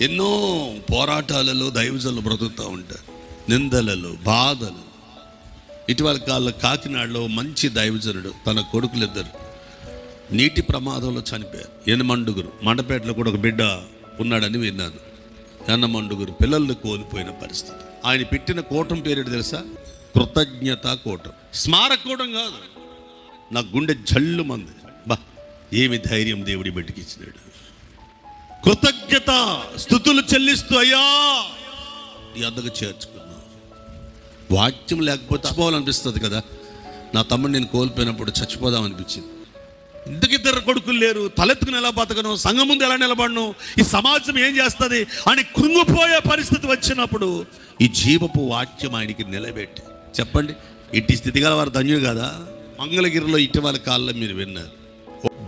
ఎన్నో పోరాటాలలో దైవజనులు బ్రతుకుతూ ఉంటారు. నిందలలో బాధలు. ఇటీవల కాలంలో కాకినాడలో మంచి దైవజనుడు తన కొడుకులిద్దరు. నీటి ప్రమాదంలో చనిపోయారు. ఎనమండుగురు మండపేటలో కూడా ఒక బిడ్డ ఉన్నాడని విన్నాను. ఎన్నమండుగురు పిల్లల్ని కోల్పోయిన పరిస్థితి. ఆయన పెట్టిన కూటం పేరేడు తెలుసా? కృతజ్ఞత కూటం. స్మారక కూటం కాదు. నా గుండె జల్లు మంది. బా ఏమి ధైర్యం దేవుడి బిడ్డకి ఇచ్చినాడు. కృతజ్ఞత స్థుతులు చెల్లిస్తూ అయ్యా! నీ అందకు చేర్చుకున్నా. వాక్యం లేకపోతే చచ్చిపోవాలనిపిస్తుంది కదా. నా తమ్ముడు నేను కోల్పోయినప్పుడు చచ్చిపోదాం అనిపించింది. ఇంతకిద్దరు కొడుకులు లేరు. తలెత్తుకుని ఎలా బతకను? సంఘం ముందు ఎలా నిలబడను? ఈ సమాజం ఏం చేస్తుంది? అని కృంగిపోయే పరిస్థితి వచ్చినప్పుడు ఈ జీవపు వాక్యం ఆయనకి నిలబెట్టి చెప్పండి ఇట్టి స్థితి గల వారు ధన్యులు కదా? మంగళగిరిలో ఇటీవల కాలంలో మీరు విన్నారు.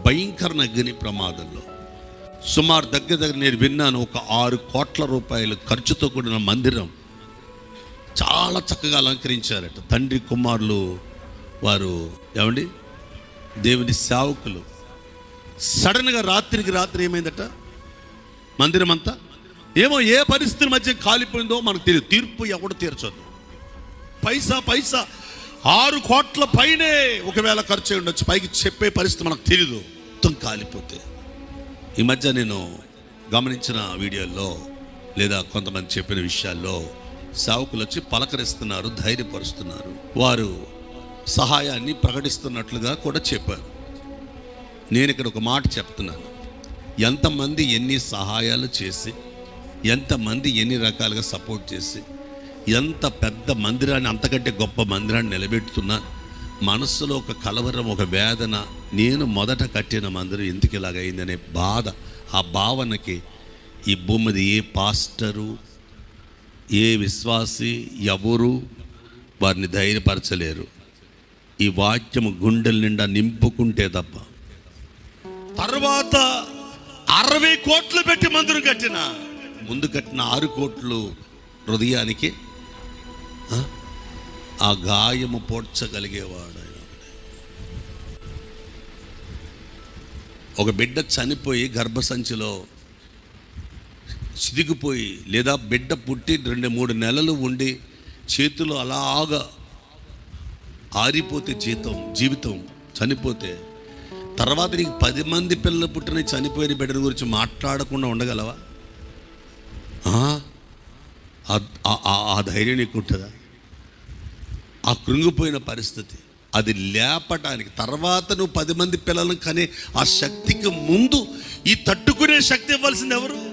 భయంకర అగ్ని ప్రమాదంలో. సుమారు దగ్గర దగ్గర నేను విన్నాను ఒక ఆరు కోట్ల రూపాయలు ఖర్చుతో కూడిన మందిరం. చాలా చక్కగా అలంకరించారట. తండ్రి కుమారులు వారు ఏమండి? దేవుని సేవకులు. సడన్గా రాత్రికి రాత్రి ఏమైందట? మందిరం అంతా ఏమో ఏ పరిస్థితి మధ్య కాలిపోయిందో మనకు తెలియదు తీర్పు ఎవడు తీర్చొద్దు పైసా పైసా. ఆరు కోట్ల పైనే ఒకవేళ ఖర్చు ఉండొచ్చు. పైకి చెప్పే పరిస్థితి మనకు తెలియదు మొత్తం కాలిపోతే. ఈ మధ్య నేను గమనించిన వీడియోల్లో లేదా కొంతమంది చెప్పిన విషయాల్లో సేవకులు వచ్చి పలకరిస్తున్నారు ధైర్యపరుస్తున్నారు. వారు సహాయాన్ని ప్రకటిస్తున్నట్లుగా కూడా చెప్పారు. నేను ఇక్కడ ఒక మాట చెప్తున్నాను. ఎంతమంది ఎన్ని సహాయాలు చేసి ఎంతమంది ఎన్ని రకాలుగా సపోర్ట్ చేసి ఎంత పెద్ద మందిరాన్ని అంతకంటే గొప్ప మందిరాన్ని నిలబెడుతున్నా మనస్సులో ఒక కలవరం ఒక వేదన. నేను మొదట కట్టిన మందిరం ఎందుకు ఇలాగైందనే బాధ. ఆ భావనకి ఈ భూమిది ఏ పాస్టరు ఏ విశ్వాసి ఎవరు వారిని ధైర్యపరచలేరు. ఈ వాక్యము గుండెల నిండా నింపుకుంటే తప్ప. తర్వాత అరవై కోట్లు పెట్టి మందిరం కట్టిన. ముందు కట్టిన ఆరు కోట్లు హృదయానికి ఆ గాయము పోడ్చగలిగేవాడు ఆయన. ఒక బిడ్డ చనిపోయి గర్భసంచిలో చిదిగిపోయి లేదా బిడ్డ పుట్టి రెండు మూడు నెలలు ఉండి చేతులు అలాగా ఆరిపోతే జీతం జీవితం చనిపోతే తర్వాత నీకు పది మంది పిల్లలు పుట్టిన చనిపోయిన బిడ్డల గురించి మాట్లాడకుండా ఉండగలవా? ఆ? ఆ ధైర్యం నీకు ఉంటుందా? ఆ కృంగిపోయిన పరిస్థితి. అది లేపటానికి తర్వాత నువ్వు పది మంది పిల్లలను కనే ఆ శక్తికి ముందు ఈ తట్టుకునే శక్తి ఇవ్వాల్సింది ఎవరు?